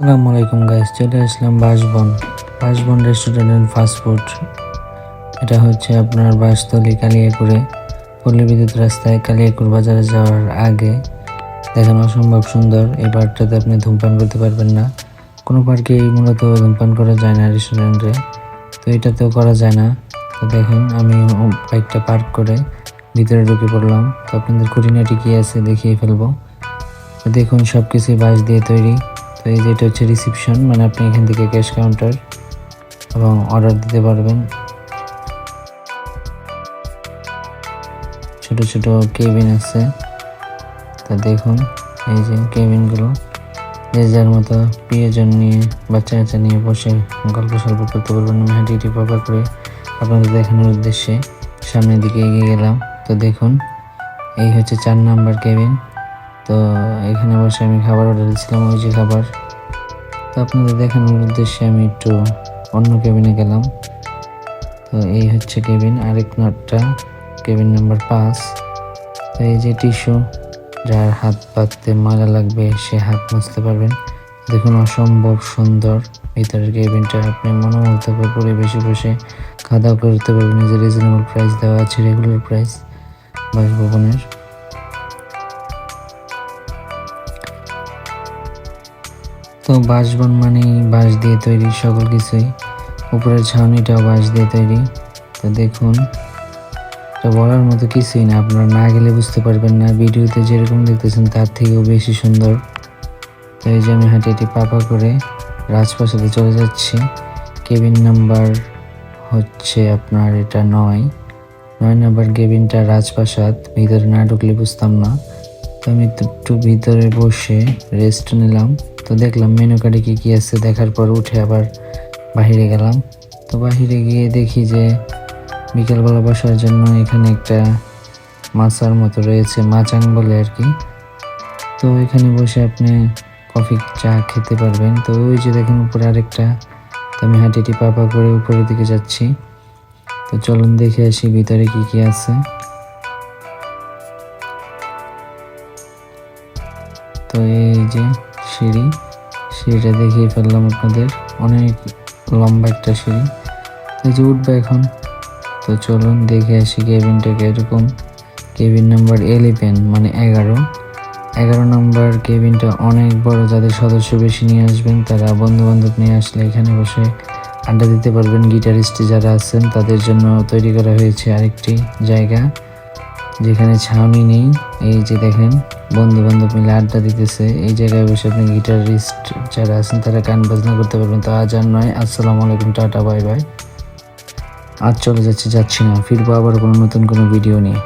আসসালামু আলাইকুম গাইস চলে আসলাম Basbon. Basbon restaurant and fast food এটা হচ্ছে আপনার বাসতলি কালিয়াকুড়ে। পল্লী বিদ্যুৎ রাস্তায় কালিয়াকুর বাজারে যাওয়ার আগে দেখেন অসম্ভব সুন্দর। এই পার্কটাতে আপনি ধূমপান করতে পারবেন না। কোনো পার্কে মূলত ধূমপান করা যায় না রেস্টুরেন্টে তো এটাতেও করা যায় না। তো দেখেন, আমি বাইকটা পার্ক করে ভিতরে ঢুকে পড়লাম। তো আপনাদের খুঁটিনাটি কী আছে দেখিয়ে ফেলব। দেখুন সব কিছুই বাঁশ দিয়ে তৈরি। তো এই যে এটা হচ্ছে রিসিপশন মানে আপনি এখান থেকে ক্যাশ কাউন্টার এবং অর্ডার দিতে পারবেন। ছোট ছোট কেবিন আছে। তো দেখুন, এই যে কেবিনগুলো যে যার মতো প্রিয়জন নিয়ে, বাচ্চা কাচ্চা নিয়ে বসে গল্প সল্প করতে পারবেন আমি হাঁটি হাঁটি পাপা করে আপনাদের দেখানোর উদ্দেশ্যে। সামনের দিকে এগিয়ে গেলাম। তো দেখুন, এই হচ্ছে চার নাম্বার কেবিন তো এখানে বসে আমি খাবার অর্ডার দিয়েছিলাম, ওই যে খাবার। তো আপনাদের দেখানোর উদ্দেশ্যে আমি একটু অন্য কেবিনে গেলাম। তো এই হচ্ছে কেবিন আরেক নটটা কেবিন নাম্বার পাঁচ। তো এই যে টিস্যু যার হাত পাততে ময়লা লাগবে, সে হাত মুছতে পারবেন। দেখুন, অসম্ভব সুন্দর। ভিতরের কেবিনটা আপনি মনোমুগ্ধকর পরিবেশে বসে খাওয়া দাওয়া করতে পারবেন। যে রিজনেবল প্রাইস দেওয়া আছে রেগুলার প্রাইস বাসভবনের। তো বাঁশবন মানেই বাঁশ দিয়ে তৈরি সকল কিছুই। উপরের ছাউনিটাও বাঁশ দিয়ে তৈরি। তো দেখুন, এটা বলার মতো কিছুই না। আপনারা না গেলে বুঝতে পারবেন না, ভিডিওতে যেরকম দেখতেছেন তার থেকেও বেশি সুন্দর। তো এই যে আমি হাঁটি হাঁটি পাপা করে রাজপ্রাসাদে চলে যাচ্ছি। কেবিন নাম্বার হচ্ছে আপনার এটা নয়। নয় নাম্বার কেবিনটা রাজপ্রাসাদ, ভিতরে না ঢুকলে বুঝতাম না। তো আমি একটু ভিতরে বসে রেস্ট নিলাম। তো দেখলাম মেনু কার্ডে কী কী আছে, দেখার পর উঠে আবার বাইরে গেলাম। তো বাইরে গিয়ে দেখি যে বিকেলবেলা বসার জন্য এখানে একটা মাছার মতো রয়েছে, মাচাং বলে আর কি। তো এখানে বসে আপনি কফি চা খেতে পারবেন। তো ওই যে দেখেন উপরে আরেকটা, তো আমি হাঁটিটি পাপা করে উপরের দিকে যাচ্ছি। তো চলুন দেখে আসি ভিতরে কি কি আছে। তো এই যে সিঁড়ি, সিঁড়িটা দেখিয়ে ফেললাম আপনাদের। অনেক লম্বা একটা সিঁড়ি। এই যে উঠবে এখন। তো চলুন দেখে আসি কেবিনটাকে এরকম কেবিন নাম্বার এলিভেন মানে এগারো। এগারো নম্বর কেবিনটা অনেক বড়, যাদের সদস্য বেশি নিয়ে আসবেন তারা বন্ধু বান্ধব নিয়ে আসলে এখানে বসে আড্ডা দিতে পারবেন। গিটারিস্ট যারা আছেন, তাদের জন্য তৈরি করা হয়েছে আরেকটি জায়গা। যেখানে ছাউনি নেই, এই যে দেখেন বন্ধু বান্ধব মিলে আড্ডা দিতেছে। এই জায়গায় বসে আপনি গিটারিস্ট যারা আছেন, তারা গান বাজনা করতে পারবেন। তো আজ আর নয়। আসসালামু আলাইকুম, টাটা, বাই বাই। আজ চলে যাচ্ছে, যাচ্ছি না। ফিরবো আবার কোনো নতুন কোনো ভিডিও নিয়ে।